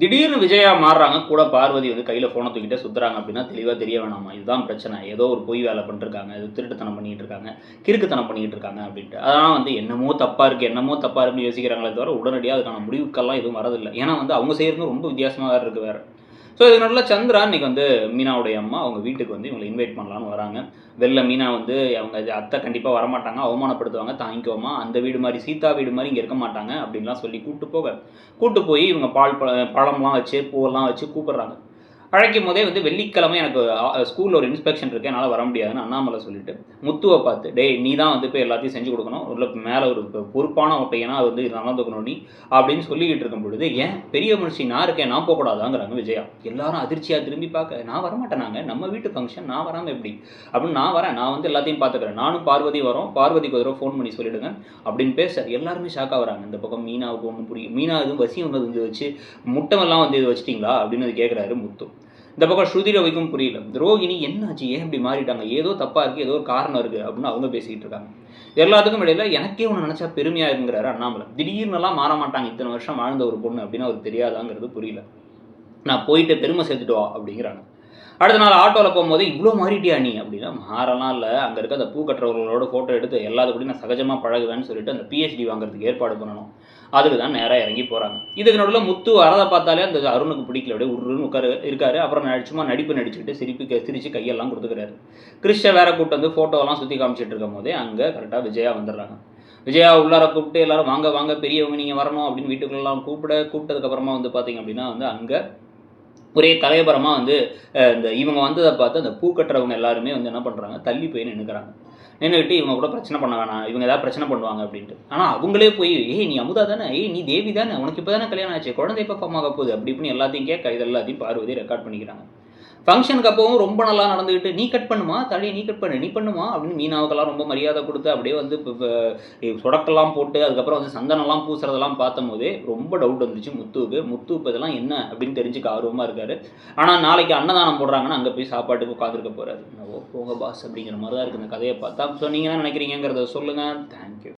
திடீர்னு விஜயா மாறுறாங்க கூட பார்வதி வந்து கையில் ஃபோனை தூக்கிட்டே சுற்றுறாங்க அப்படின்னா தெளிவாக தெரிய வேணாமா? இதுதான் பிரச்சனை. ஏதோ ஒரு பொய் வேலை பண்ணிருக்காங்க இது திருட்டுத்தனம் பண்ணிட்டு இருக்காங்க கிறுக்குத்தனம் பண்ணிட்டு இருக்காங்க அப்படின்ட்டு. அதெல்லாம் வந்து என்னமோ தப்பாக இருக்குது என்னமோ தப்பாக இருக்குன்னு யோசிக்கிறாங்களே தவிர உடனடியாக அதுக்கான முடிவுக்கெல்லாம் எதுவும் வரதில்லை. ஏன்னா வந்து அவங்க செய்கிறது ரொம்ப வித்தியாசமாக வேறு இருக்குது வேறு. ஸோ இது சந்திரா இன்னைக்கு வந்து மீனாவுடைய அம்மா. அவங்க வீட்டுக்கு வந்து இவங்களை இன்வைட் பண்ணலான்னு வராங்க. வெளில மீனா வந்து அவங்க அத்தை கண்டிப்பாக வரமாட்டாங்க. அவமானப்படுத்துவாங்க. தாங்கிக்கோமா. அந்த வீடு மாதிரி சீதா வீடு மாதிரி இங்கே இருக்க மாட்டாங்க அப்படின்லாம் சொல்லி கூப்பிட்டு போக. கூப்பிட்டு போய் இவங்க பால் பழ பழம்லாம் வச்சு பூவெல்லாம் வச்சு கூப்பிட்றாங்க. அழைக்கும் போதே வந்து வெள்ளிக்கிழமை எனக்கு ஸ்கூலில் ஒரு இன்ஸ்பெக்ஷன் இருக்கு. என்னால் வர முடியாதுன்னு அண்ணாமலை சொல்லிட்டு முத்துவை பார்த்து டேய் நீ தான் வந்து போய் எல்லாத்தையும் செஞ்சு கொடுக்கணும். உள்ள மேலே ஒரு பொறுப்பான ஒரு பையனா அது வந்து நடந்துக்கணும் நீ அப்படின்னு சொல்லிக்கிட்டு இருக்கும் பொழுது ஏன் பெரிய மனுஷி நான் இருக்கேன் நான் போகக்கூடாதாங்கிறாங்க விஜயா. எல்லாரும் அதிர்ச்சியாக திரும்பி பார்க்க நான் வரமாட்டேனாங்க நம்ம வீட்டு ஃபங்க்ஷன் நான் வராமல் எப்படி? அப்படின்னு நான் வரேன். நான் வந்து எல்லாத்தையும் பார்த்துக்கிறேன். நானும் பார்வதி வரோம். பார்வதிக்கு ஒரு தடவை ஃபோன் பண்ணி சொல்லிவிடுங்க அப்படின்னு பேச எல்லாருமே ஷாக்காக வராங்க. இந்த பக்கம் மீனாவுக்கு ஒன்றும் புரியும் மீனா எதுவும் வசியம் வந்து வச்சு முட்டமெல்லாம் வந்து இது வச்சிட்டிங்களா? அப்படின்னு அது கேட்குறாரு முத்து. இந்த பக்கம் ஸ்ருதி ரவிக்கும் புரியல. ரோகிணி என்னாச்சு? ஏன் இப்படி மாறிட்டாங்க? ஏதோ தப்பாக இருக்குது ஏதோ ஒரு காரணம் இருக்குது அப்படின்னு அவங்க பேசிக்கிட்டு இருக்காங்க. எல்லாத்துக்கும் இடையில எனக்கே ஒன்று நினச்சா பெருமையாக இருக்குங்கிறாரு அண்ணாமலை. திடீர்னுலாம் மாற மாட்டாங்க. இத்தனை வருஷம் வாழ்ந்த ஒரு பொண்ணு அப்படின்னு அவருக்கு தெரியாதாங்கிறது புரியல. நான் போயிட்டு பெருமை சேர்த்துட்டு வா அப்படிங்கிறாங்க. அடுத்த நாள் ஆட்டோவில் போகும்போது இவ்வளோ மாறிட்டியா நீ? அப்படின்னா. மாறலாம் இல்லை. அங்கே இருக்க அந்த பூ கட்டுறவர்களோட ஃபோட்டோ எடுத்து எல்லாத்துக்கூடையும் நான் சகஜமாக பழகுவேன்னு சொல்லிட்டு அந்த பிஹெச்டி வாங்குறதுக்கு ஏற்பாடு பண்ணணும். அதுக்கு தான் நேராக இறங்கி போகிறாங்க இதுக்கு நடுவில் முத்து வரதை பார்த்தாலே அந்த அருணுக்கு பிடிக்கல. அப்படியே உருன்னு உட்காரு இருக்காரு. அப்புறம் சும்மா நடிப்பு நடிச்சுக்கிட்டு சிரிப்பு சிரித்து கையெல்லாம் கொடுத்துக்கிறாரு. கிறிஸ்டன் வேற கூப்பிட்டு வந்து ஃபோட்டோலாம் சுற்றி காமிச்சிட்டு இருக்கும் போதே அங்கே கரெக்டாக விஜயா வந்துடுறாங்க. விஜயா உள்ளார கூப்பிட்டு எல்லாரும் வாங்க வாங்க பெரியவங்க நீங்கள் வரணும் அப்படின்னு வீட்டுக்குள்ளலாம் கூப்பிட கூப்பிட்டதுக்கப்புறமா வந்து பார்த்தீங்க அப்படின்னா வந்து அங்கே ஒரே கலையபரமாக வந்து இந்த இவங்க வந்ததை பார்த்து அந்த பூ கட்டுறவங்க எல்லாருமே வந்து என்ன பண்ணுறாங்க தள்ளி போய் நின்றுக்கிறாங்க நின்றுக்கிட்டு இவங்க கூட பிரச்சனை பண்ண வேணாம் இவங்க ஏதாவது பிரச்சனை பண்ணுவாங்க அப்படின்ட்டு. ஆனால் அவங்களே போய் ஏய் நீ அமுதா தானே? ஏய் நீ தேவி தானே? உனக்கு இப்போ தானே கல்யாணம் ஆச்சு? குழந்தை இப்போ ஃபார்ம் ஆக போகுது? அப்படி இப்படின்னு எல்லாத்தையும் கேட்க இது எல்லாத்தையும் பார்வதி ரெக்கார்ட் பண்ணிக்கிறாங்க. ஃபங்க்ஷனுக்கு அப்பவும் ரொம்ப நல்லா நடந்துக்கிட்டு நீ கட் பண்ணுமா? தலையை நீ கட் பண்ணு. நீ பண்ணுமா? அப்படின்னு மீனாவுக்கெல்லாம் ரொம்ப மரியாதை கொடுத்து அப்படியே வந்து இப்போ சொடக்கெல்லாம் போட்டு அதுக்கப்புறம் வந்து சந்தனம்லாம் பூசுறதெல்லாம் பார்த்தும் போதே ரொம்ப டவுட் வந்துச்சு முத்துவுக்கு. முத்து இப்போ இதெல்லாம் என்ன? அப்படின்னு தெரிஞ்சுக்க ஆர்வமாக இருக்காரு. ஆனால் நாளைக்கு அன்னதானம் போடுறாங்கன்னா அங்கே போய் சாப்பாட்டுக்கு உட்காந்துருக்க போகிறாரு ஓ போங்க பாஸ் அப்படிங்கிற மாதிரி தான் இருக்குது இந்த கதையை பார்த்தா. ஸோ நீங்கள் என்ன நினைக்கிறீங்கிறத சொல்லுங்கள் தேங்க்யூ